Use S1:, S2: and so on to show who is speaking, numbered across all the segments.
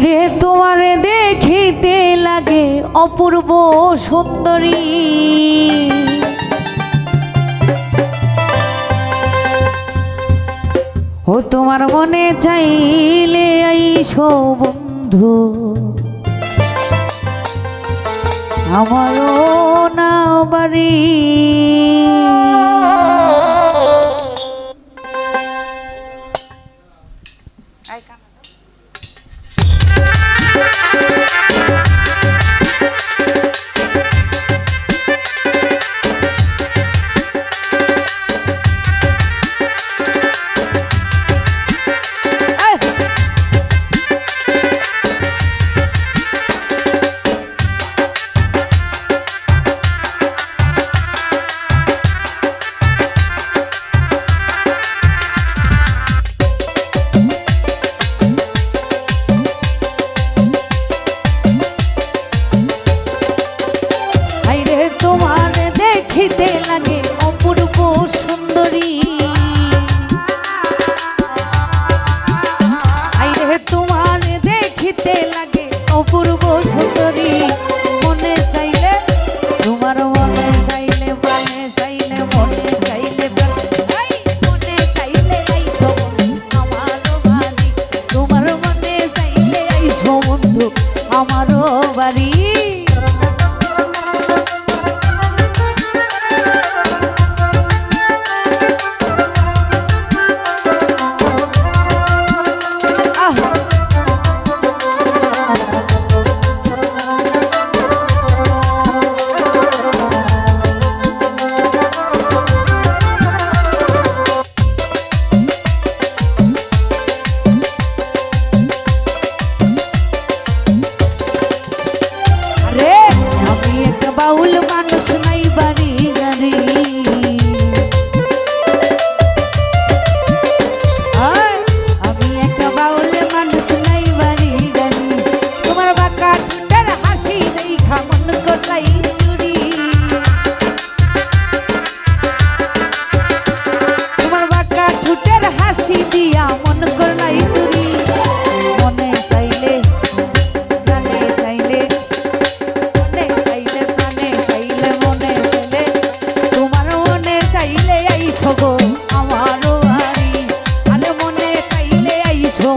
S1: রে, তোমার দেখিতে লাগে অপূর্ব সুন্দরী। ও তোমার মনে চাইলে আইসো বন্ধু। আমারও না বাড়ি।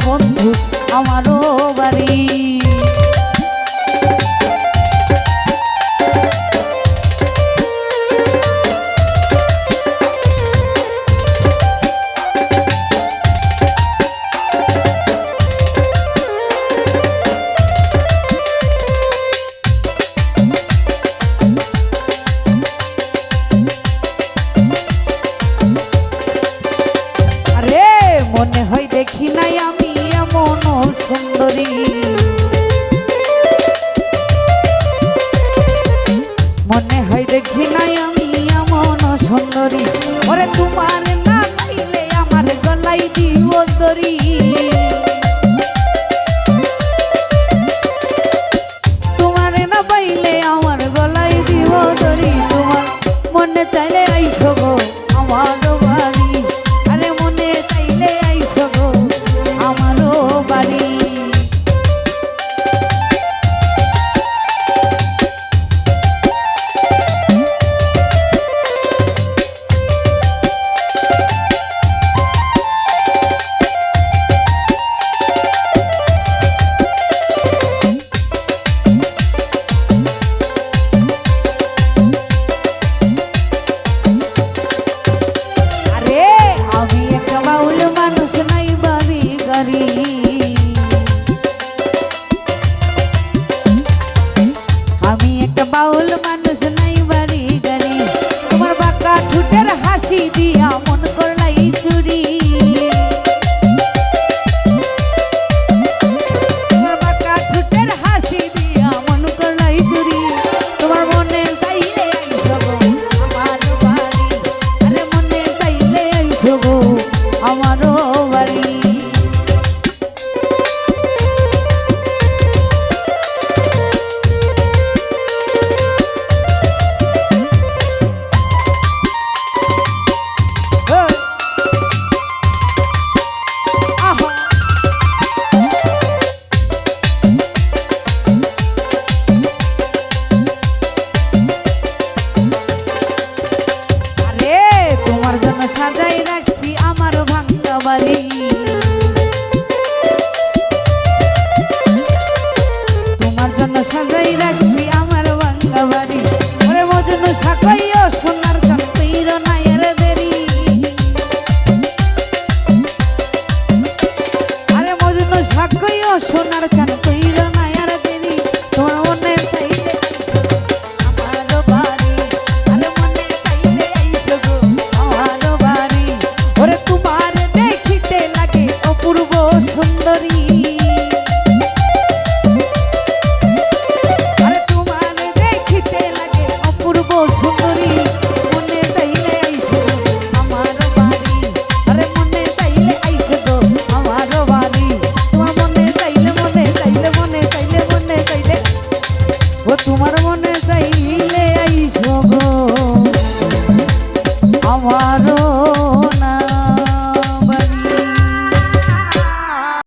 S1: বন্ধু আমারও বাড়ি। ঘৃণায় আমি এমন সুন্দরী। ওরে তোমার না পাইলে আমার গলাই দিব দরি বলে। তোমার জন্য